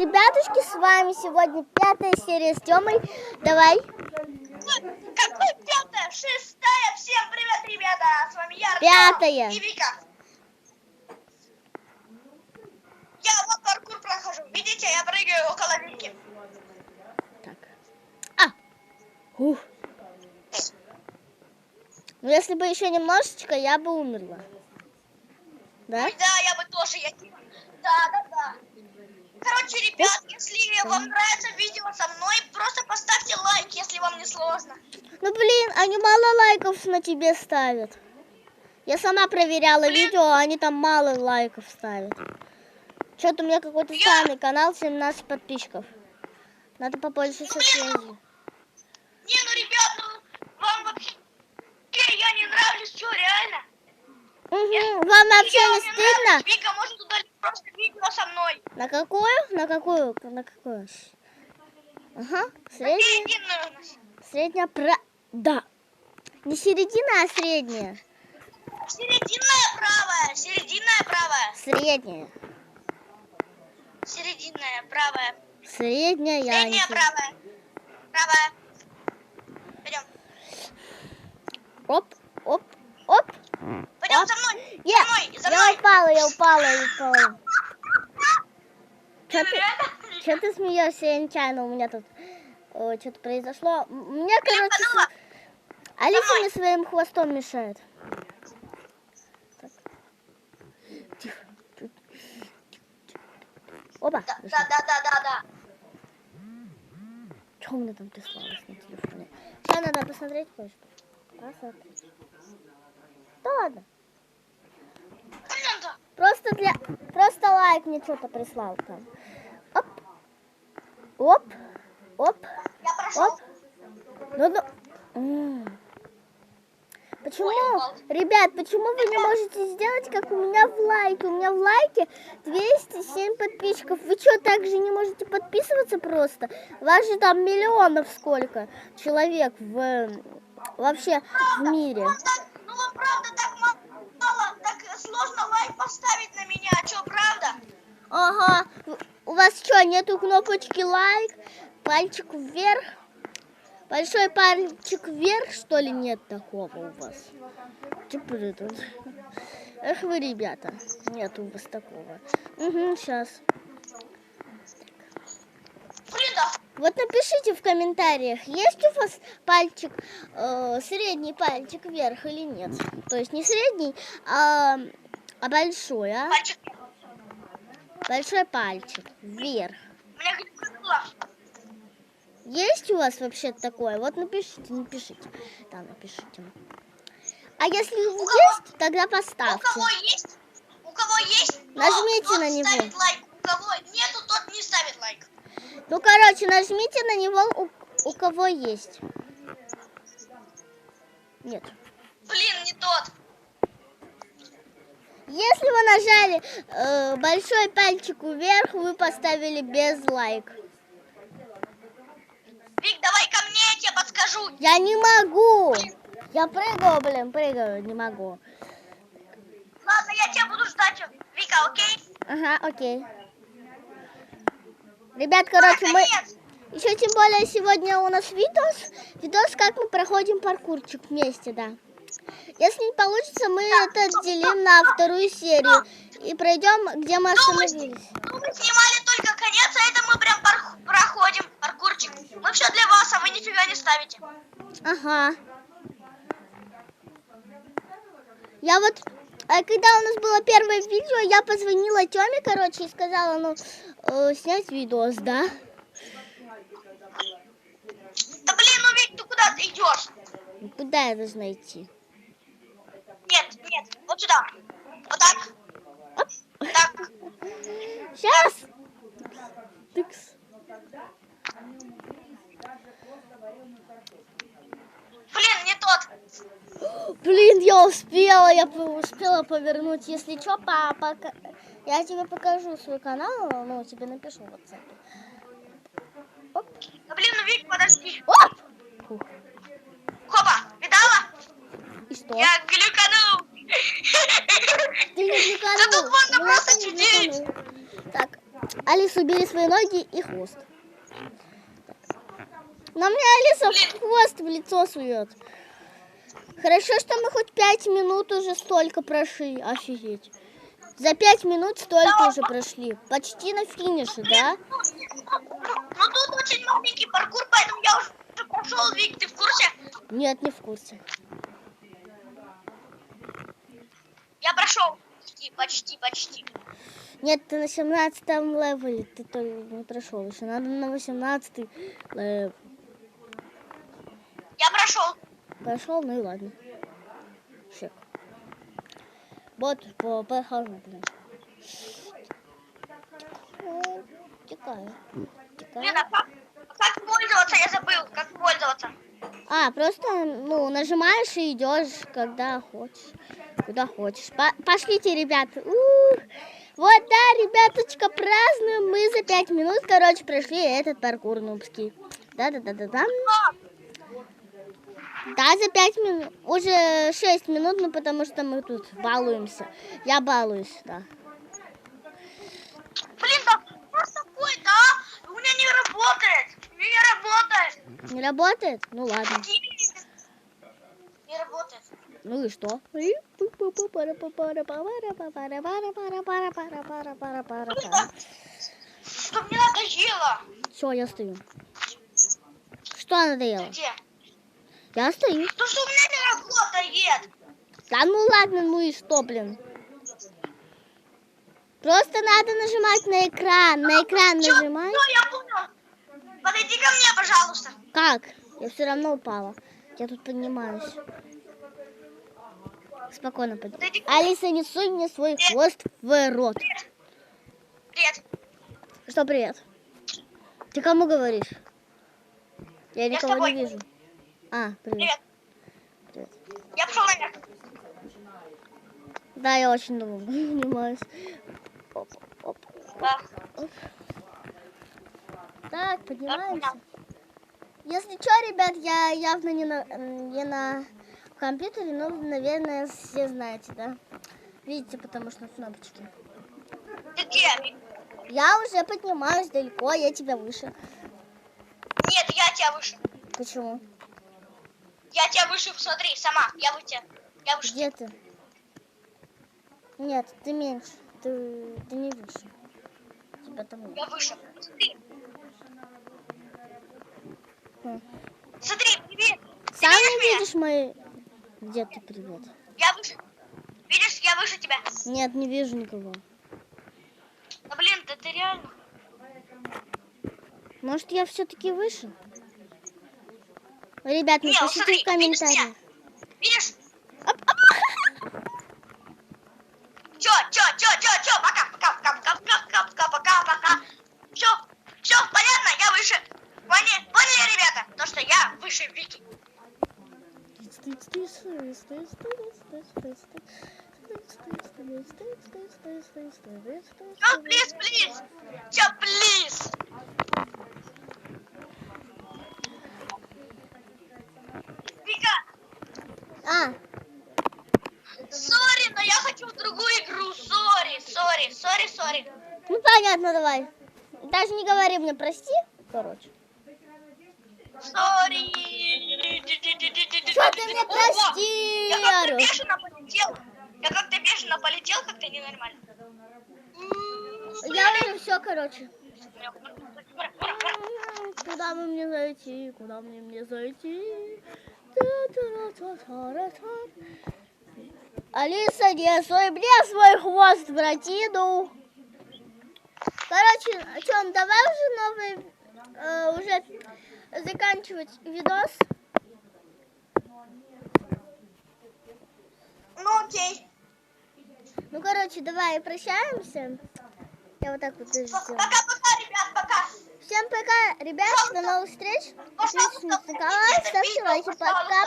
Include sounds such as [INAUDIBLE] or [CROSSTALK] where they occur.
Ребятушки, с вами сегодня пятая серия с Тёмой. Давай. Какой пятая? Шестая? Всем привет, ребята! С вами я, Артём Пятая. и Вика. Я вот паркур прохожу. Видите, я прыгаю около Вики. Так. А! Ух. Ну, если бы еще немножечко, я бы умерла. Да? Да, я бы тоже я... Да, да, да. Короче, ребят, если вам нравится видео со мной, просто поставьте лайк, если вам не сложно. Ну, блин, они мало лайков на тебе ставят. Я сама проверяла Блин. видео, а они там мало лайков ставят. Что-то у меня какой-то Я- странный канал, 17 подписчиков. Надо побольше со связью. Не, ну, ребят, ну, вам вообще я не нравлюсь, что, реально? Угу. Вам вообще не стыдно? Вика может удалить просто видео со мной. На какую? На какую? На какую? Ага, средняя. Средняя про... Да. Не середина, а средняя. Серединная правая, серединная правая, Средняя. серединная правая, Средняя. средняя правая, правая. Пойдем, Оп, оп, оп. За мной, Я, за мной, за я мной. упала, я упала, я упала. Что ты, чё ты смеешься, я нечаянно, у меня тут что-то произошло. М- Мне, короче, с- Алиса мне своим хвостом мешает. Тихо. Опа. Да, да, да, да, да, да. Что у меня там прислалось на телефоне? Сейчас надо посмотреть кое-что. Посмотреть. Да ладно. Просто для... Просто лайк мне что-то прислал там. Оп. Оп. Оп. Я прошел. Оп. Ну, ну. М. Почему, Ой, ребят, почему вы не можете сделать, как у меня в лайке? У меня в лайке 207 подписчиков. Вы что, так же не можете подписываться просто? Вас же там миллионов сколько человек в, вообще в мире. Правда, ну правда так ма- мало, так сложно лайк поставить на меня, что, правда? Ага. У вас что, нету кнопочки лайк? Пальчик вверх? Большой пальчик вверх, что ли, нет такого у вас? Вы тут? Эх вы, ребята, нет у вас такого. Угу, сейчас. Вот напишите в комментариях, есть у вас пальчик, э, средний пальчик вверх или нет. То есть не средний, а, а большой, а? Мальчик, Большой пальчик вверх. Есть у вас вообще такое? Вот напишите, напишите. Да, напишите. А если есть, тогда У поставьте. кого есть, у кого есть, Нажмите тот на него. ставит лайк. У кого нету, тот не ставит лайк. Ну, короче, нажмите на него, у, у кого есть. Нет. Блин, не тот. Если вы нажали э, большой пальчик вверх, вы поставили без лайк. Вик, давай ко мне, я тебе подскажу. Я не могу. Я прыгаю, блин, прыгаю, не могу. Ладно, я тебя буду ждать. Вика, окей? Ага, окей. Ребят, короче, мы... Наконец. Еще тем более сегодня у нас видос, видос, как мы проходим паркурчик вместе, да. Если не получится, мы это делим на вторую серию и пройдем, где мы Ну, остановились. ну, мы снимали только конец, а это мы прям пар- проходим паркурчик. Мы все для вас, а вы нифига не ставите. Ага. Я вот, а когда у нас было первое видео, я позвонила Тёме, короче, и сказала, ну, э, снять видос, да? Да блин, ну Вик, ты куда ты идешь? Ну, Куда я должна идти? Нет, нет, вот сюда. Вот так. Оп. Так. Сейчас. Тыкс. Блин, не тот. Блин, я успела, я успела повернуть. Если что, папа, я тебе покажу свой канал, ну, тебе напишу в WhatsApp. Оп, Да блин, ну Вик, подожди. оп. Фух. Хопа, видала? И что? Я глюканул. Ты не Да тут глюканул. можно Ну, просто я не чудить. глюканул. Так, Алиса, убери свои ноги и хвост. На мне Алиса хвост в лицо сует. Хорошо, что мы хоть пять минут уже столько прошли. Офигеть. За пять минут столько уже прошли. Почти на финише, да? Ну тут очень маленький паркур, поэтому я уже прошел, Вик, ты в курсе? Нет, не в курсе. Я прошел. Почти, почти, почти. Нет, ты на 17 левеле. Ты то не прошел еще. Надо на 18 левел. Я прошел. Пошел, ну и ладно. Шик. Вот, по похожу, блин. Текаю. Блин, Текаю. а как, как пользоваться? Я забыл, как пользоваться. А, просто, ну, нажимаешь и идешь, когда хочешь, куда хочешь. По- пошлите, ребята. Ух. Вот, да, ребяточка, празднуем. Мы за пять минут, короче, прошли этот паркур нубский. Да-да-да-да-да. Да, за пять минут. Уже шесть минут, ну, потому что мы тут балуемся. Я балуюсь, да. блин, да что такое-то, а? У меня не работает. Не работает. Не работает? Ну, ладно. Не работает. Ну и что? Что мне надоело? Все, я стою. Что надоело? Где? Я стою. То, что у меня не работает. Да ну ладно, ну и что, блин? Просто надо нажимать на экран. На экран Чё? нажимай. Всё, я понял. Подойди ко мне, пожалуйста. Как? Я все равно упала. Я тут поднимаюсь. Спокойно ко Алиса, не суй мне свой хвост в рот. Привет. Что, привет? Ты кому говоришь? Я Я никого не вижу. А, привет. Привет. Привет. Я пошел наверх. Да, я очень долго [LAUGHS] занимаюсь. Оп, оп. Да. Так, поднимаемся. Если что, ребят, я явно не на, не на компьютере, но, наверное, все знаете, да? Видите, потому что кнопочки. Ты где? Я уже поднимаюсь далеко, я тебя выше. Нет, я тебя выше. Почему? Я тебя выше, смотри, сама. Я выше. Я выше. Где ты? Нет, ты меньше. Ты, ты не выше. Тебя там нет. Я выше. Смотри. Хм. Смотри, привет. Ты Сам видишь не меня? видишь мои... Где ты, привет? Я выше. Видишь, я выше тебя. Нет, не вижу никого. Да блин, да ты реально. Может, я все-таки выше? Ребят, Не, напишите смотри, в комментариях. видишь Плиз, плиз? Чё, плиз? Вика, А, сори, но я хочу в другую игру. Сори, сори, сори, сори. ну понятно, давай. Даже не говори мне прости. Короче. Сори. Что ты мне прости? Я как-то бешено полетел. Я как-то бешено полетел, как-то ненормально. Я уже все, короче. Куда бы мне зайти? Куда мне мне зайти? Алиса, не свой мне свой хвост, братину. Короче, о чем, давай уже новый, э, уже заканчивать видос. Ну окей. Ну, короче, давай прощаемся. Я вот так вот сделаю. Пока-пока, ребят, пока. Всем пока, ребят, до новых встреч. Подписывайтесь на канал, ставьте лайки. Пока-пока.